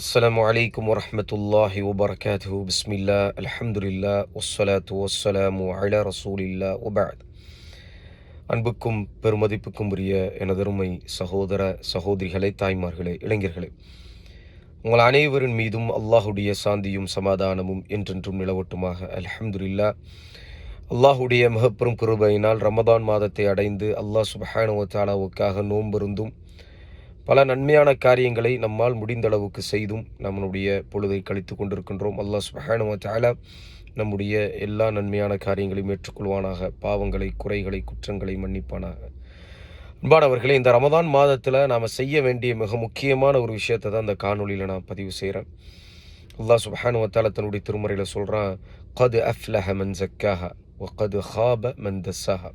السلام عليكم ورحمة الله وبركاته بسم الله الحمد لله والصلاة والسلام على رسول الله وبعد அன்புக்கும் பெருமதிப்புக்கும் உரிய எனதருமை சகோதர சகோதரிகளே தாய்மார்களே இளைஞர்களே உங்கள் அனைவரின் மீதும் அல்லாஹுடைய சாந்தியும் சமாதானமும் என்றென்றும் நிலவட்டுமாக அல்ஹம்துலில்லா அல்லாஹுடைய மிகப்பெரும் கிருபையினால் ரமதான் மாதத்தை அடைந்து அல்லாஹ் சுபஹானுவத்தாலாவுக்காக நோம்பிருந்தும் பல நன்மையான காரியங்களை நம்மால் முடிந்த அளவுக்கு செய்தும் நம்மளுடைய பொழுதை கழித்து கொண்டிருக்கின்றோம். அல்லாஹ் சுபஹானுவத்தாலா நம்முடைய எல்லா நன்மையான காரியங்களையும் ஏற்றுக்கொள்வானாக. பாவங்களை குறைகளை குற்றங்களை மன்னிப்பானாக. அன்பானவர்களே இந்த ரமதான் மாதத்தில் நாம் செய்ய வேண்டிய மிக முக்கியமான ஒரு விஷயத்தை தான் இந்த காணொலியில் நான் பதிவு செய்கிறேன் அல்லாஹ் சுபஹானு தாலா தன்னுடைய திருமுறையில் சொல்கிறான் கது அஃப்லஹ மன் ஜக்காஹா ஒகது ஹாப மன் தஸ்ஸாஹா.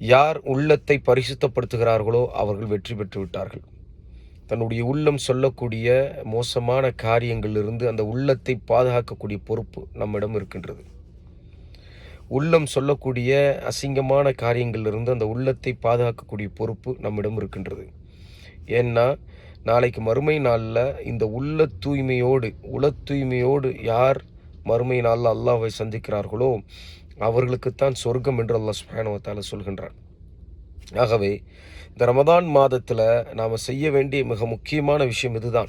யார் உள்ளத்தை பரிசுத்தப்படுத்துகிறார்களோ அவர்கள் வெற்றி பெற்று விட்டார்கள். தன்னுடைய உள்ளம் சொல்லக்கூடிய மோசமான காரியங்களிலிருந்து அந்த உள்ளத்தை பாதுகாக்கக்கூடிய பொறுப்பு நம்மிடம் இருக்கின்றது. உள்ளம் சொல்லக்கூடிய அசிங்கமான காரியங்களிலிருந்து அந்த உள்ளத்தை பாதுகாக்கக்கூடிய பொறுப்பு நம்மிடம் இருக்கின்றது. ஏன்னா நாளைக்கு மறுமை நாளில் இந்த உள்ள தூய்மையோடு உள தூய்மையோடு யார் மறுமை நாளில் அல்லாவை சந்திக்கிறார்களோ அவர்களுக்குத்தான் சொர்க்கம் என்று அல்லாஹ் சுபானுவத்தால் சொல்கின்றான். ஆகவே இந்த ரமதான் மாதத்தில் நாம் செய்ய வேண்டிய மிக முக்கியமான விஷயம் இதுதான்.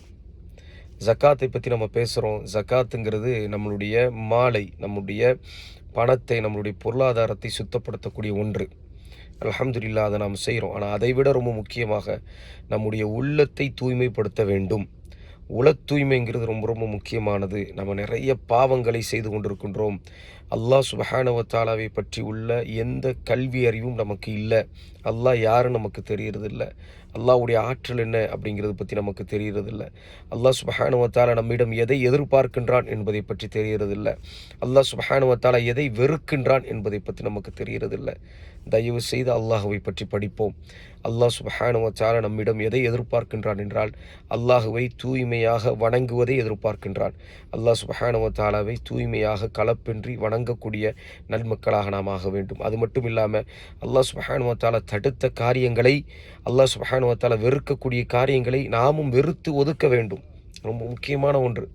ஜக்காத்தை பற்றி நம்ம பேசுகிறோம் ஜக்காத்துங்கிறது நம்மளுடைய மாலை நம்முடைய பணத்தை நம்மளுடைய பொருளாதாரத்தை சுத்தப்படுத்தக்கூடிய ஒன்று. அலமதுல்லா அதை நாம் செய்கிறோம் ஆனால் அதை விட ரொம்ப முக்கியமாக நம்முடைய உள்ளத்தை தூய்மைப்படுத்த வேண்டும். உள தூய்மைங்கிறது ரொம்ப ரொம்ப முக்கியமானது. நம்ம நிறைய பாவங்களை செய்து கொண்டிருக்கின்றோம். அல்லாஹ் சுபஹானவத்தாலாவை பற்றி உள்ள எந்த கல்வி அறிவும் நமக்கு இல்லை. அல்லாஹ் யாரும் நமக்கு தெரியறதில்ல. அல்லாஹுடைய ஆற்றல் என்ன அப்படிங்கிறத பற்றி நமக்கு தெரியறதில்ல. அல்லாஹ் சுபஹானுவத்தாலா நம்மிடம் எதை எதிர்பார்க்கின்றான் என்பதை பற்றி தெரியறதில்ல. அல்லாஹ் சுபஹானுவத்தாலா எதை வெறுக்கின்றான் என்பதை பற்றி நமக்கு தெரியறதில்ல. தயவு செய்து அல்லாஹுவை பற்றி படிப்போம். அல்லாஹ் சுபஹானுவத்தாலா நம்மிடம் எதை எதிர்பார்க்கின்றான் என்றால் அல்லாஹுவை தூய்மையாக வணங்குவதை எதிர்பார்க்கின்றான். அல்லாஹ் சுபஹானுவத்தாலாவை தூய்மையாக கலப்பின்றி வணங்கக்கூடிய நன்மக்களாக நாம் ஆக வேண்டும். அது மட்டும் இல்லாமல் அல்லாஹ் சுபஹானுவத்தால் தடுத்த காரியங்களை அல்லாஹ் சுபஹானுவத்தால் வெறுக்கக்கூடிய காரியங்களை நாமும் வெறுத்து ஒதுக்க வேண்டும். ரொம்ப முக்கியமான ஒன்று.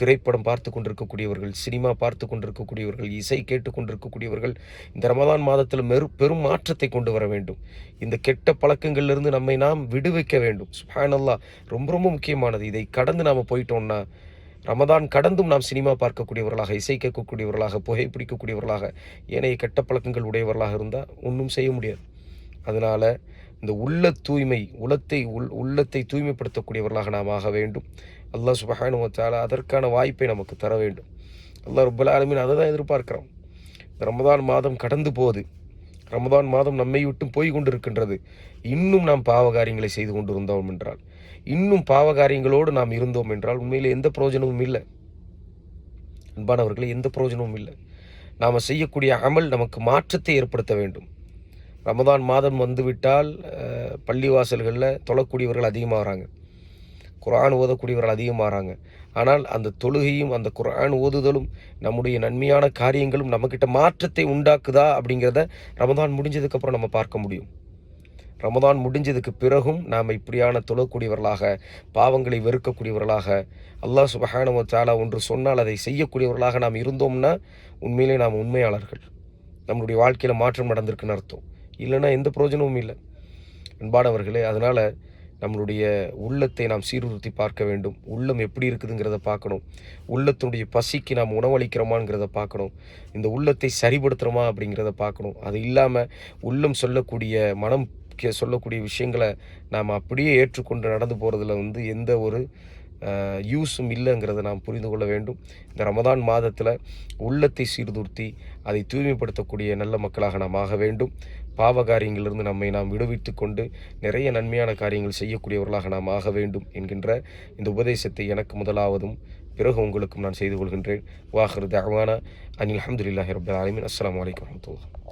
திரைப்படம் பார்த்து கொண்டிருக்கக்கூடியவர்கள் சினிமா பார்த்து கொண்டிருக்கக்கூடியவர்கள் இசை கேட்டு கொண்டிருக்கக்கூடியவர்கள் இந்த ரமதான் மாதத்தில் மெரு பெரும் மாற்றத்தை கொண்டு வர வேண்டும். இந்த கெட்ட பழக்கங்களிலிருந்து நம்மை நாம் விடுவிக்க வேண்டும். சுஹானல்லா ரொம்ப ரொம்ப முக்கியமானது. இதை கடந்து நாம் போயிட்டோம்னா ரமதான் கடந்தும் நாம் சினிமா பார்க்கக்கூடியவர்களாக இசை கேட்கக்கூடியவர்களாக புகைப்பிடிக்கக்கூடியவர்களாக ஏனைய கெட்ட பழக்கங்கள் உடையவர்களாக இருந்தால் ஒன்றும் செய்ய முடியாது. அதனால் இந்த உள்ள தூய்மை உலத்தை உள் உள்ளத்தை தூய்மைப்படுத்தக்கூடியவர்களாக நாம் ஆக வேண்டும். அல்லாஹ் சுபஹானுவத்தால அதற்கான வாய்ப்பை நமக்கு தர வேண்டும். அல்லாஹ் ரப்பல் ஆலமீன் அதை தான் எதிர்பார்க்குறோம். ரமதான் மாதம் கடந்து போகுது ரமதான் மாதம் நம்மை விட்டும் போய் கொண்டிருக்கின்றது இன்னும் நாம் பாவகாரியங்களை செய்து கொண்டிருந்தோம் என்றால் இன்னும் பாவகாரியங்களோடு நாம் இருந்தோம் என்றால் உண்மையில் எந்த பிரயோஜனமும் இல்லை. அன்பானவர்களே எந்த பிரயோஜனமும் இல்லை. நாம் செய்யக்கூடிய அமல் நமக்கு மாற்றத்தை ஏற்படுத்த வேண்டும். ரமதான் மாதம் வந்துவிட்டால் பள்ளிவாசல்களில் தொழக்கூடியவர்கள் அதிகமாகறாங்க. குரான் ஓதக்கூடியவர்கள் அதிகமாகறாங்க. ஆனால் அந்த தொழுகையும் அந்த குரான் ஓதுதலும் நம்முடைய நன்மையான காரியங்களும் நம்மக்கிட்ட மாற்றத்தை உண்டாக்குதா அப்படிங்கிறத ரமதான் முடிஞ்சதுக்கப்புறம் நம்ம பார்க்க முடியும். ரமதான் முடிஞ்சதுக்கு பிறகும் நாம் இப்படியான தொழக்கூடியவர்களாக பாவங்களை வெறுக்கக்கூடியவர்களாக அல்லாஹ் சுபஹானவ தாலா ஒன்று சொன்னால் அதை செய்யக்கூடியவர்களாக நாம் இருந்தோம்னா உண்மையிலே நாம் உண்மையாளர்கள். நம்மளுடைய வாழ்க்கையில் மாற்றம் நடந்திருக்குன்னு அர்த்தம். இல்லைன்னா எந்த பிரயோஜனமும் இல்லை. அன்பானவர்களே அதனால் நம்மளுடைய உள்ளத்தை நாம் சீர்திருத்தி பார்க்க வேண்டும். உள்ளம் எப்படி இருக்குதுங்கிறத பார்க்கணும். உள்ளத்தினுடைய பசிக்கு நாம் உணவளிக்கிறோமாங்கிறத பார்க்கணும். இந்த உள்ளத்தை சரிபடுத்துகிறோமா அப்படிங்கிறத பார்க்கணும். அது இல்லாமல் உள்ளம் சொல்லக்கூடிய மனம் சொல்லக்கூடிய விஷயங்களை நாம் அப்படியே ஏற்றுக்கொண்டு நடந்து போகிறதுல வந்து எந்த ஒரு யூஸும் இல்லைங்கிறத நாம் புரிந்து கொள்ள வேண்டும். இந்த ரமதான் மாதத்தில் உள்ளத்தை சீர்திருத்தி அதை தூய்மைப்படுத்தக்கூடிய நல்ல மக்களாக நாம் ஆக வேண்டும். பாவ காரியங்களிலிருந்து நம்மை நாம் விடுவித்து கொண்டு நிறைய நன்மையான காரியங்கள் செய்யக்கூடியவர்களாக நாம் ஆக வேண்டும் என்கின்ற இந்த உபதேசத்தை எனக்கு முதலாவதும் பிறகு உங்களுக்கும் நான் செய்து கொள்கின்றேன். வாஹர் தவானா அனில் அஹமதுல்லாஹி ரபுல் ஆலமின். அஸ்லாம் வலைக்கம் வரமத்துல்லா